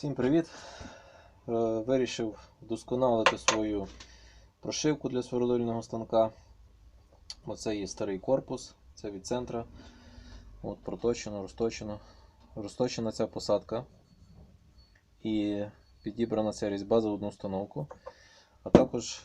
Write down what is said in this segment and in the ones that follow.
Всім привіт! Е, Вирішив вдосконалити свою прошивку для сверлильного станка. Оце є старий корпус, це від центра. От проточено, розточено. Розточена ця посадка. І підібрана ця різьба за одну установку. А також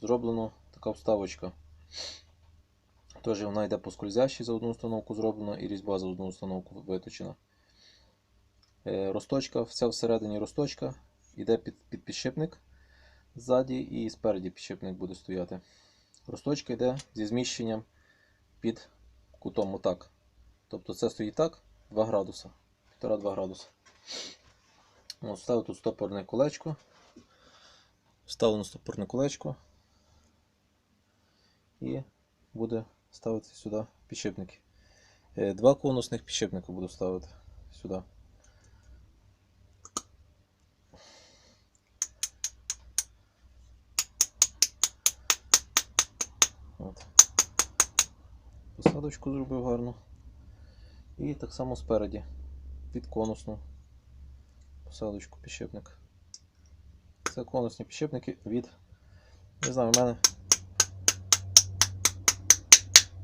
зроблена така вставочка. Теж вона йде по скользящій за одну установку зроблена і різьба за одну установку виточена. Е, Росточка, вся всередині росточка, йде під, під підшипник ззаді і спереді підшипник буде стояти. Росточка йде зі зміщенням під кутом отак. Тобто це стоїть так 2 градуса, 1,5-2 градуса. От, ставив тут стопорне колечко. Вставлено стопорне колечко. І буде ставити сюди підшипники. Е, Два конусних підшипника буду ставити сюди. От. Посадочку зробив гарно. І так само спереді. Під конусну посадочку підшипник. Це конусні підшипники від. Не знаю, в мене.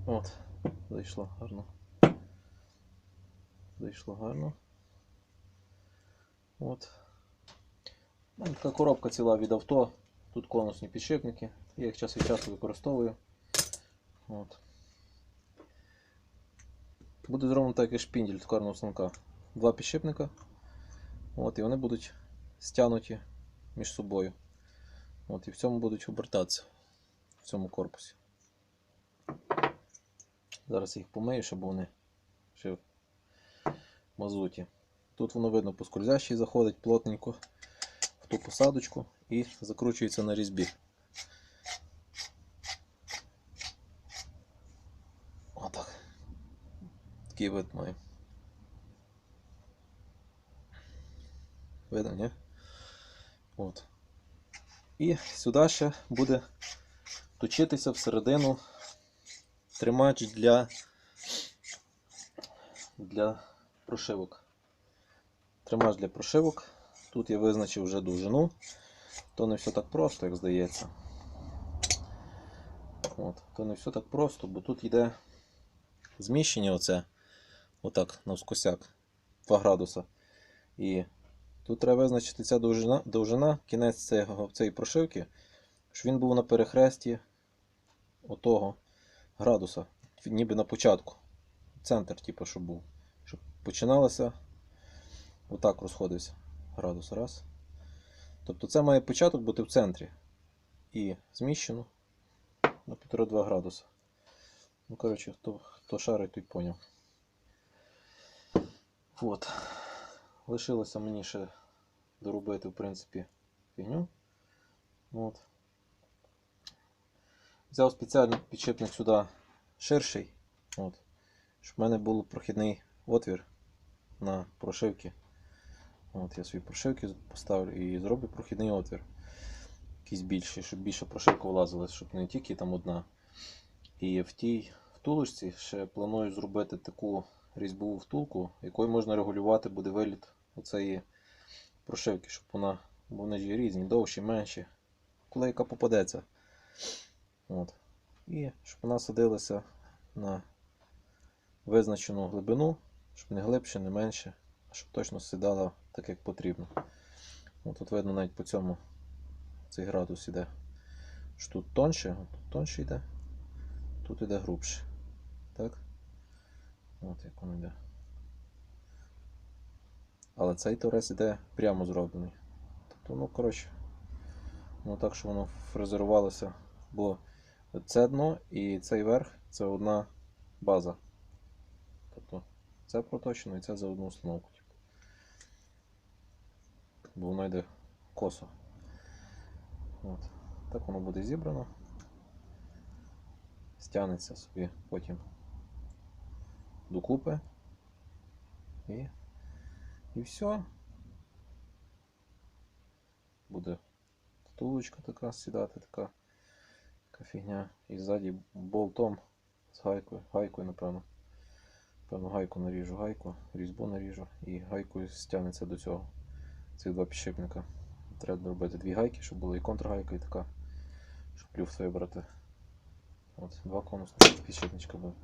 От, зайшло гарно. Зайшло гарно. От. Така коробка ціла від авто. Тут конусні підшипники. Я їх час від часу використовую. От. Буде зроблено так, як шпіндель токарного станка. Два підшипника. От, і вони будуть стягнуті між собою. От, і в цьому будуть обертатися в цьому корпусі. Зараз їх помию, щоб вони ще в мазуті. Тут воно видно по скользящій заходить плотненько в ту посадочку і закручується на різьбі. Отак. Такий вид має. Видно, ні? От. І сюди ще буде точитися всередину тримач для, для прошивок. Тримач для прошивок. Тут я визначив вже довжину. То не все так просто, як здається. От, то не все так просто, бо тут йде зміщення оце, отак, навскосяк, 2 градуса. І тут треба визначити ця довжина, довжина кінець цього, цієї прошивки, щоб він був на перехресті отого градуса, ніби на початку. Центр, типу, щоб був. Щоб починалося, отак розходився градус. Раз. Тобто це має початок бути в центрі. І зміщено на 1,5-2 градуса. Ну, коротше, хто, хто шарить, той поняв. От. Лишилося мені ще доробити, в принципі, фігню. От. Взяв спеціальний підшипник сюди ширший, от, щоб в мене був прохідний отвір на прошивки. От, я свої прошивки поставлю і зроблю прохідний отвір. Якийсь більший, щоб більше прошивка влазила, щоб не тільки там одна. І в тій втулочці ще планую зробити таку різьбову втулку, якою можна регулювати буде виліт оцеї прошивки, щоб вона, бо вони ж різні, довші, менші, коли яка попадеться. От. І щоб вона садилася на визначену глибину, щоб не глибше, не менше, а щоб точно сідала так, як потрібно. От тут видно навіть по цьому цей градус іде. Що тут тонше, тут тонше йде, тут йде грубше. Так? От як воно йде. Але цей торец іде прямо зроблений. Тобто, ну, коротше, ну так, що воно фрезерувалося, бо це дно і цей верх це одна база. Тобто це проточено і це за одну установку. Типу. Бо воно йде косо. От. Так воно буде зібрано. Стягнеться собі потім докупи. І, і все. Буде втулочка така сідати, така, така фігня. І ззаді болтом з гайкою. Гайкою, напевно. Певно, гайку наріжу, гайку, різьбу наріжу і гайкою стягнеться до цього. цих два підшипника. Треба робити дві гайки, щоб була і контргайка, і така, щоб люфт вибрати. От, два конусних підшипничка буде.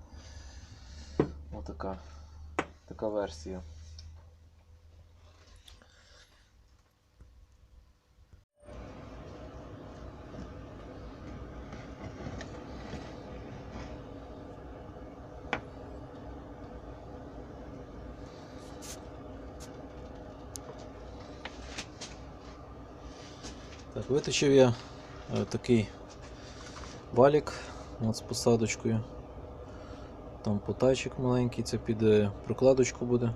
Отака така версія. Так, виточив я е, такий валік от з посадочкою. Там потайчик маленький, це під прокладочку буде.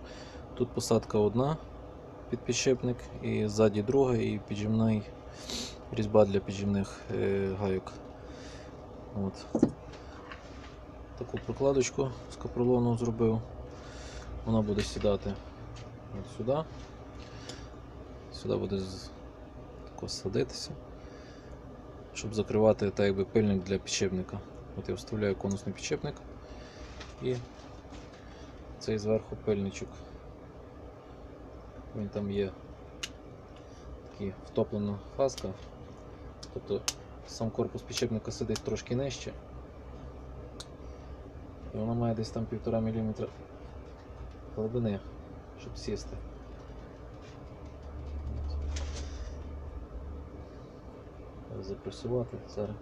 Тут посадка одна під підшипник, і ззаді друга, і піджимний різьба для піджимних е, гайок. От. Таку прокладочку з капролону зробив. Вона буде сідати от сюди. Сюди буде тако садитися, щоб закривати так якби пильник для підшипника. От я вставляю конусний підшипник і цей зверху пильничок. Він там є такий втоплена фаска. Тобто сам корпус підшипника сидить трошки нижче. І вона має десь там 1,5 мм глибини, щоб сісти. Запресувати зараз.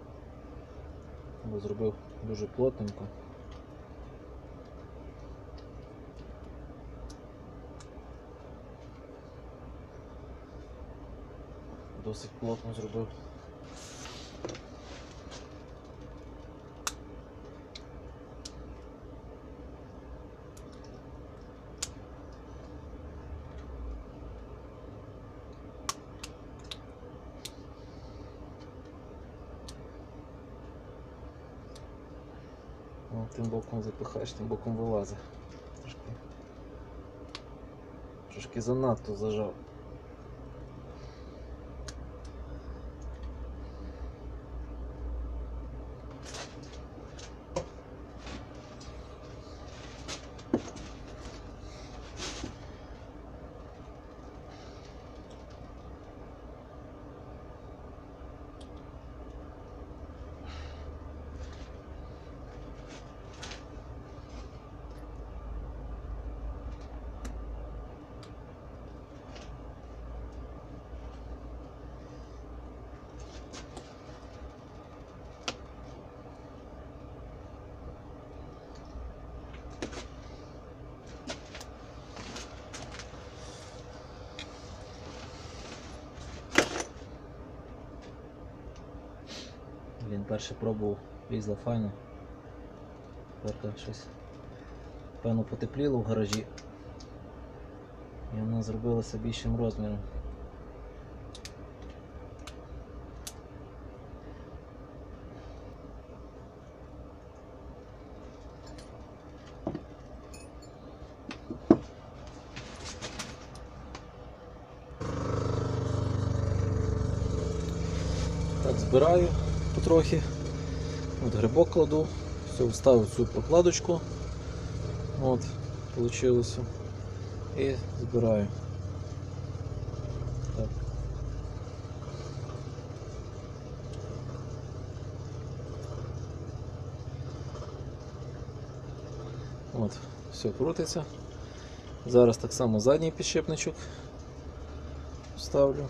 Бо зробив дуже плотненько. Досить плотно зробив. Тим боком запихаєш, тим боком вилазить. Трошки занадто зажав. Він перше пробував, лізла файно. Тепер щось певно потепліло в гаражі. І вона зробилася більшим розміром. Так, збираю потрохи. От грибок кладу, все, вставив цю прокладочку. От, вийшло. І збираю. Так. От, все крутиться. Зараз так само задній підшипничок вставлю.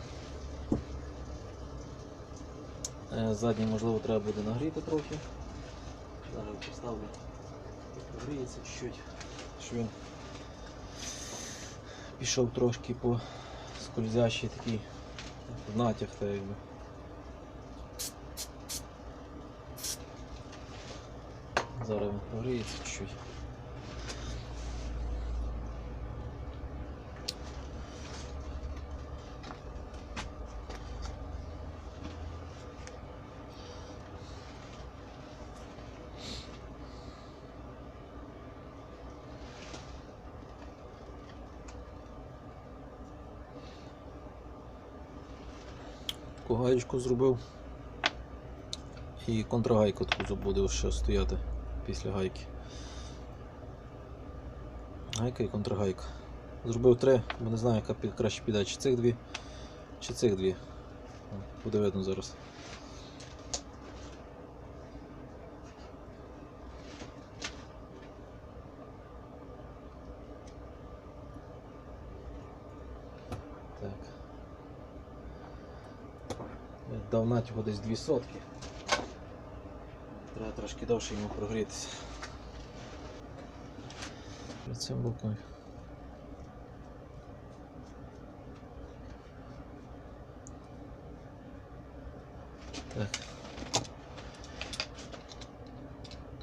Е, Задній, можливо, треба буде нагріти трохи. Зараз поставлю. Гріється чуть-чуть, щоб він пішов трошки по скользящий такий натяг, так якби. Зараз він прогріється чуть-чуть. Таку гаєчку зробив. І контрагайку таку буде ще стояти після гайки. Гайка і контрагайка. Зробив три, бо не знаю, яка краще піде, чи цих дві, чи цих дві. Буде видно зараз. Дав натягу десь дві сотки. Треба трошки довше йому прогрітися. Перед цим боком. Так.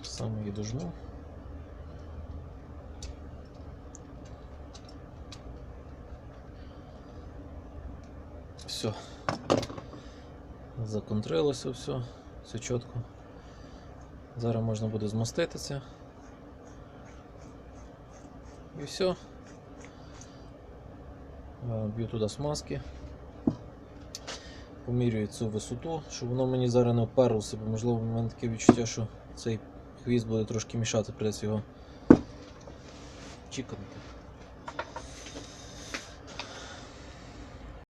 Саме її дожну. Все. Законтрилося все, все чітко. Зараз можна буде змастити це. І все. Е, Б'ю туди смазки. Помірюю цю висоту, щоб воно мені зараз не вперлося, бо можливо в мене таке відчуття, що цей хвіст буде трошки мішати, придеться його чіканути.